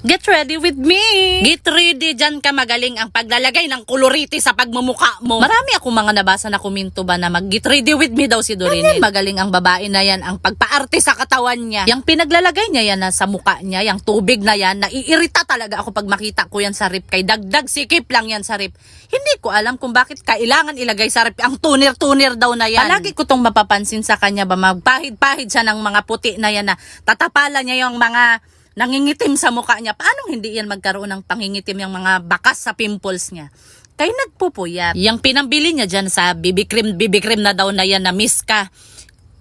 Get ready with me! Get ready, dyan ka magaling ang paglalagay ng koloriti sa pagmumuka mo. Marami akong mga nabasa na kuminto ba na mag-get ready with me daw si Dorine. magaling ang babae na yan, ang pagpaarte sa katawan niya. Yung pinaglalagay niya yan na sa muka niya, yung tubig na yan, naiirita talaga ako pag makita ko yan sa rip. Kay dagdag sikip lang yan sa rip. Hindi ko alam kung bakit kailangan ilagay sa rip ang tunir-tunir daw na yan. Palagi ko tong mapapansin sa kanya ba, magpahid-pahid siya ng mga puti na yan na tatapalan niya yung mga nangingitim sa mukha niya. Paano hindi yan magkaroon ng pangingitim yung mga bakas sa pimples niya? Kaya nagpupuyat. Yung pinambili niya dyan sa BB cream, BB cream na daw na yan na miska.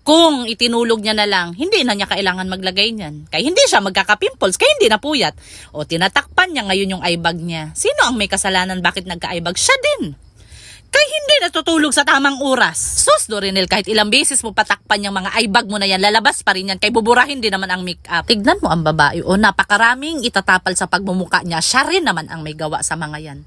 Kung itinulog niya na lang, hindi na niya kailangan maglagay niyan. Kaya hindi siya magkaka-pimples, kaya hindi na puyat. O tinatakpan niya ngayon yung eyebag niya. Sino ang may kasalanan bakit nagka-eyebag? Siya din. Kaya hindi natutulog sa tamang oras. Sus, Dorinel, kahit ilang beses mo patakpan yung mga eyebag mo na yan, lalabas pa rin yan. Kay buburahin din naman ang make-up. Tignan mo ang babae. O, napakaraming itatapal sa pagmumuka niya. Siya rin naman ang may gawa sa mga yan.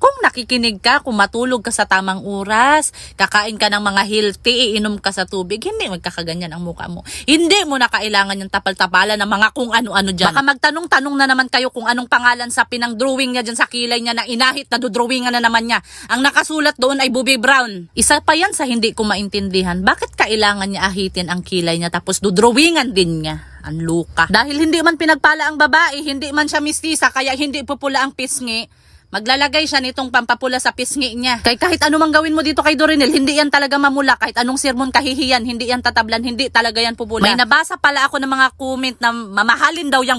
Kung nakikinig ka, kung matulog ka sa tamang oras, kakain ka ng mga healthy, iinom ka sa tubig, hindi magkakaganyan ang mukha mo. Hindi mo na kailangan yung tapal-tapalan ng mga kung ano-ano dyan. Baka magtanong-tanong na naman kayo kung anong pangalan sa pinang-drawing niya dyan sa kilay niya na inahit na dudrawingan na naman niya. Ang nakasulat doon ay Bobby Brown. Isa pa yan sa hindi ko maintindihan. Bakit kailangan niya ahitin ang kilay niya tapos dudrawingan din niya? Ang luka. Dahil hindi man pinagpala ang babae, hindi man siya mistisa, kaya hindi pupula ang pisngi. Maglalagay siya nitong pampapula sa pisngi niya. Kay kahit ano mang gawin mo dito kay Dorinel, hindi yan talaga mamula. Kahit anong sermon kahihiyan, hindi yan tatablan, hindi talaga yan pupula. May nabasa pala ako ng mga comment na mamahalin daw yung